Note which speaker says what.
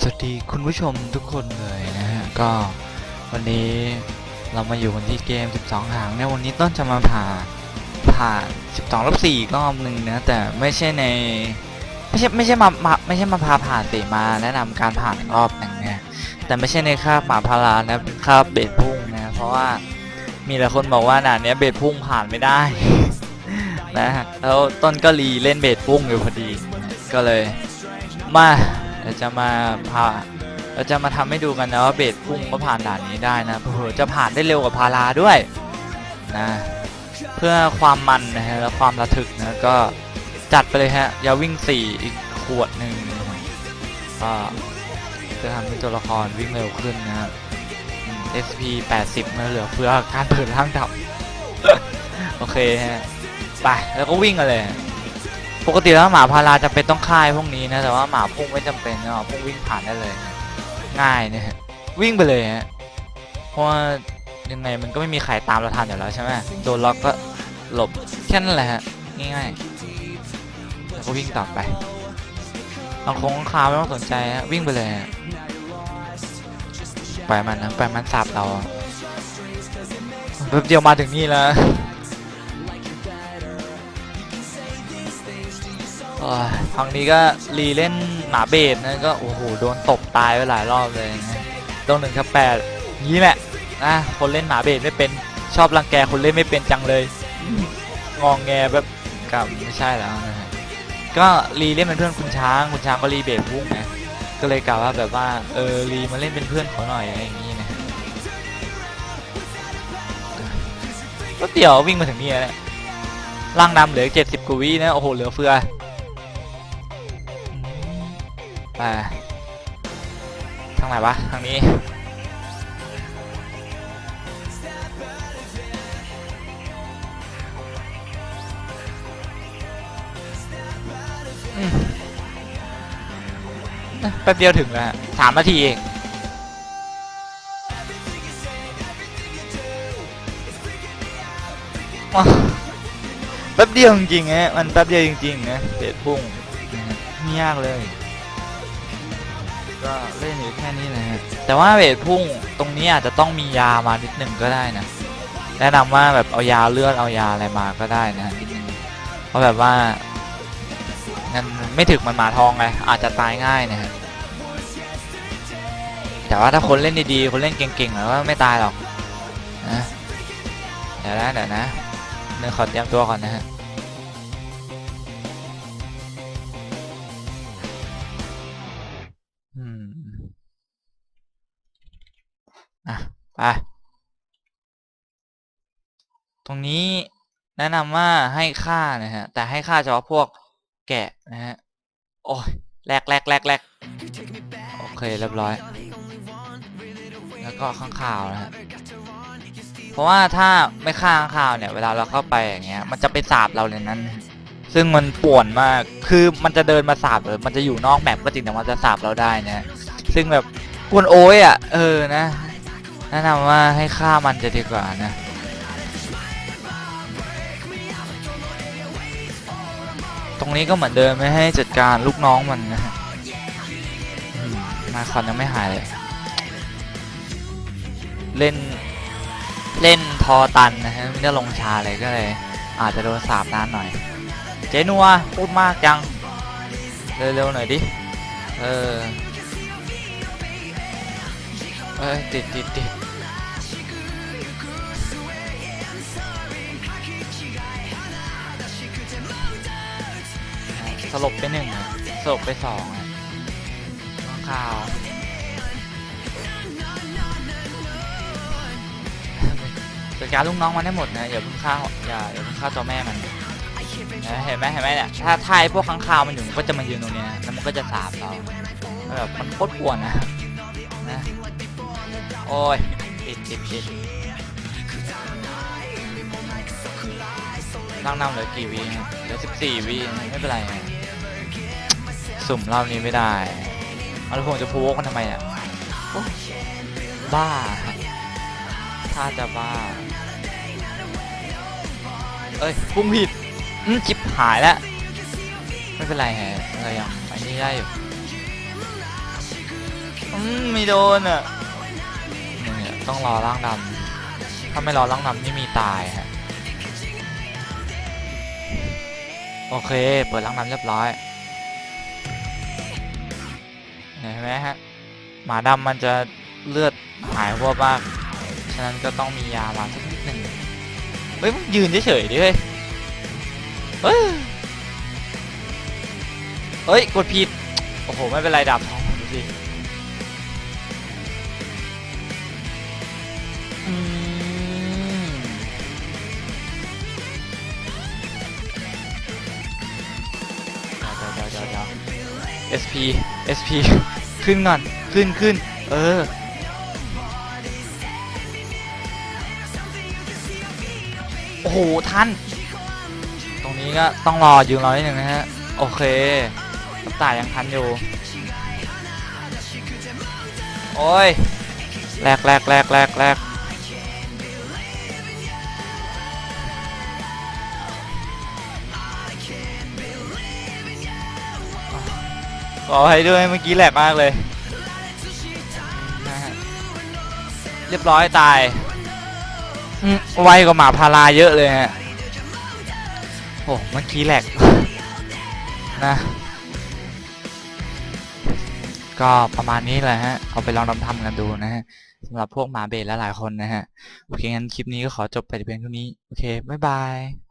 Speaker 1: สวัสดีคุณผู้ชมทุกคนเลยนะฮะ ก็วันนี้เรามาอยู่กันที่เกม 12 หางเนี่ยวันนี้ต้นจะมาผ่าผ่าน 12ลบ4รอบหนึ่งนะ แต่ไม่ใช่ใน ไม่ใช่ไม่ใช่มามาไม่ใช่มาพาผ่านสิมาแนะนำการผ่านรอบหนึ่งเนี่ยแต่ไม่ใช่ในคาบหมาพารานะเป็นคาบเบดพุ่งนะเพราะว่ามีหลายคนบอกว่าด่านเนี้ยเบดพุ่งผ่านไม่ได้นะฮะแล้วต้นก็รีเล่นเบดพุ่งอยู่พอดีก็เลยมา เดี๋ยวจะมาพาเราจะมาทำให้ดูกันนะว่าเบดพุ่งก็ผ่านด่านนี้ได้นะเผื่อจะผ่านได้เร็วกว่าพาราด้วยนะเพื่อความมันนะฮะและความระทึกนะก็จัดไปเลยฮะยาวิ่งสี่อีกขวดหนึ่งก็จะทำให้ตัวละครวิ่งเร็วขึ้นนะครับ SP 80นะเหลือเพื่อการเปิดร่างดับ โอเคฮะ ไป แล้วก็วิ่งกันเลย ปกติแล้วหมาพาราจะเป็นต้องค่ายพวกนี้นะ แต่ว่าหมาพุ่งไม่จำเป็นนะพุ่งวิ่งผ่านได้เลย ง่ายเนะฮะวิ่งไปเลยฮะเพราะว่ายังไงมันก็ไม่มีใครตามเราทันอยู่แล้วใช่ไหมโดนล็อกก็หลบแค่นั้นแหละฮะง่ายๆแล้วก็วิ่งต่อไปบาคงคาไม่ต้องสนใจฮะวิ่งไปเลยฮะไปมันนะไปมันสับเราแป๊บเดียวมาถึงนี่แล้ว ครั้งนี้ก็รีเล่นหมาเบสนะก็โอ้โหโดนตบตายไปหลายรอบเลยนะตรงหนึ่งครับแปดนี้แหละนะคนเล่นหมาเบสไม่เป็นชอบรังแกคนเล่นไม่เป็นจังเลย งองแงแบบกับไม่ใช่แล้วนะก็รีเล่นเป็นเพื่อนคุณช้างคุณช้างก็รีเบสพุ่งไงก็เลยกล่าวว่าแบบว่าเออรีมาเล่นเป็นเพื่อนเขาหน่อยอะไรอย่างนี้นะก็เดี๋ยววิ่งมาถึงนี่แล้วเนี่ยร่างดำเหลือเจ็ดสิบกว่าวินะโอ้โหเหลือเฟือ ไปทางไหนวะทางนี้แป๊บเดียวถึงแล้วสามนาทีเองแป๊บเดียวจริงๆฮะมันแป๊บเดียวจริงๆนะเศษพุ่งไม่ยากเลย ก็เล่นอยู่แค่นี้นะฮะแต่ว่าเวทพุ่งตรงนี้อาจจะต้องมียามานิดหนึ่งก็ได้นะแนะนำว่าแบบเอายาเลือดเอายาอะไรมาก็ได้นะนิดนึงเพราะแบบว่างั้นไม่ถึกมันหมาทองไงอาจจะตายง่ายนะฮะแต่ว่าถ้าคนเล่นดีๆคนเล่นเก่งๆแล้วก็ไม่ตายหรอกนะเดี๋ยวนะเดี๋ยวนะเนื้อขอเตรียมตัวก่อนนะฮะ อะไปตรงนี้แนะนำว่าให้ค่านะฮะ แต่ให้ค่าเฉพาะพวกแกะนะฮะ โอ้ยแลกแลกแลกแลกโอเคเรียบร้อย แล้วก็ข้างข่าวนะฮะ เพราะว่าถ้าไม่ฆ่าข้างข่าวเนี่ย เวลาเราเข้าไปอย่างเงี้ย มันจะไปสาบเราเลยนั้น ซึ่งมันป่วนมาก คือมันจะเดินมาสาบหรือมันจะอยู่นอกแมปก็จริงแต่มันจะสาบเราได้นะ ซึ่งแบบกวนโอ้ยอะ เออนะ แนะนำว่าให้ฆ่ามันจะดีกว่านะตรงนี้ก็เหมือนเดิมไม่ให้จัดการลูกน้องมันนะฮะมาคอนยังไม่หายเลยเล่นเล่นทอตันนะฮะไม่ได้ลงชาเลยก็เลย อาจจะโดนสาบนานหน่อย เจนัวพูดมากจัง เร็วๆหน่อยดิ เออ เอ้ยติดติดติดสลบไปหนึ่งอะสลบไปสองอะน้องข่าวจัดการลูกน้องมันให้หมดนะอย่าเพิ่งฆ่าอย่าอย่าเพิ่งฆ่าตัวแม่มันเห็นไหมเห็นไหมเนี่ยถ้าถ้าไอ้พวกค้างคาวมันอยู่มันก็จะมายืนตรงนี้แล้วมันก็จะสาบเราแบบมันโคตรปวนนะนะ โอ้ยติดติดติดนั่งนำเหลือกี่วิเหลือสิบสี่วิไม่เป็นไรสุ่มรอบนี้ไม่ได้เอาแล้วผมจะพูวกันทำไมเนี่ยบ้า ถ้าจะบ้า เอ้ยพุ่งผิดอืมจิบหายแล้ว ไม่เป็นไรแฮะเรยังไปนี่ได้อยู่อืมไม่โดนอะ ต้องรอร่างดำถ้าไม่รอร่างดำนี่มีตายฮะโอเค เปิดร่างดำเรียบร้อยเห็นไหมฮะ หมาดำมันจะเลือดหายพวมาก ฉะนั้นก็ต้องมียามาสักนิดหนึ่งเฮ้ยมึงยืนเฉยๆดิเฮ้ยเฮ้ยเฮ้ย กดผิด โอ้โห ไม่เป็นไรดาบทองดูสิ SP SP ขึ้นก่อน ขึ้นขึ้น เออ โอ้โห ทัน ตรงนี้ก็ต้องรอยืนรอนิดนึงนะฮะ โอเคต่ายยังทันอยู่ โอ้ยแรกแรกแรกแรกแรก ขอให้ด้วยเมื่อกี้แหลกมากเลย เรียบร้อยตายไวกว่าหมาพาราเยอะเลยฮะโอ้เมื่อกี้แหลกนะก็ประมาณนี้แหละฮะ เอาไปลองทำทำกันดูนะฮะสำหรับพวกหมาเบสและหลายคนนะฮะ โอเคงั้นคลิปนี้ก็ขอจบไปแต่เพียงเท่านี้ โอเค บ๊ายบาย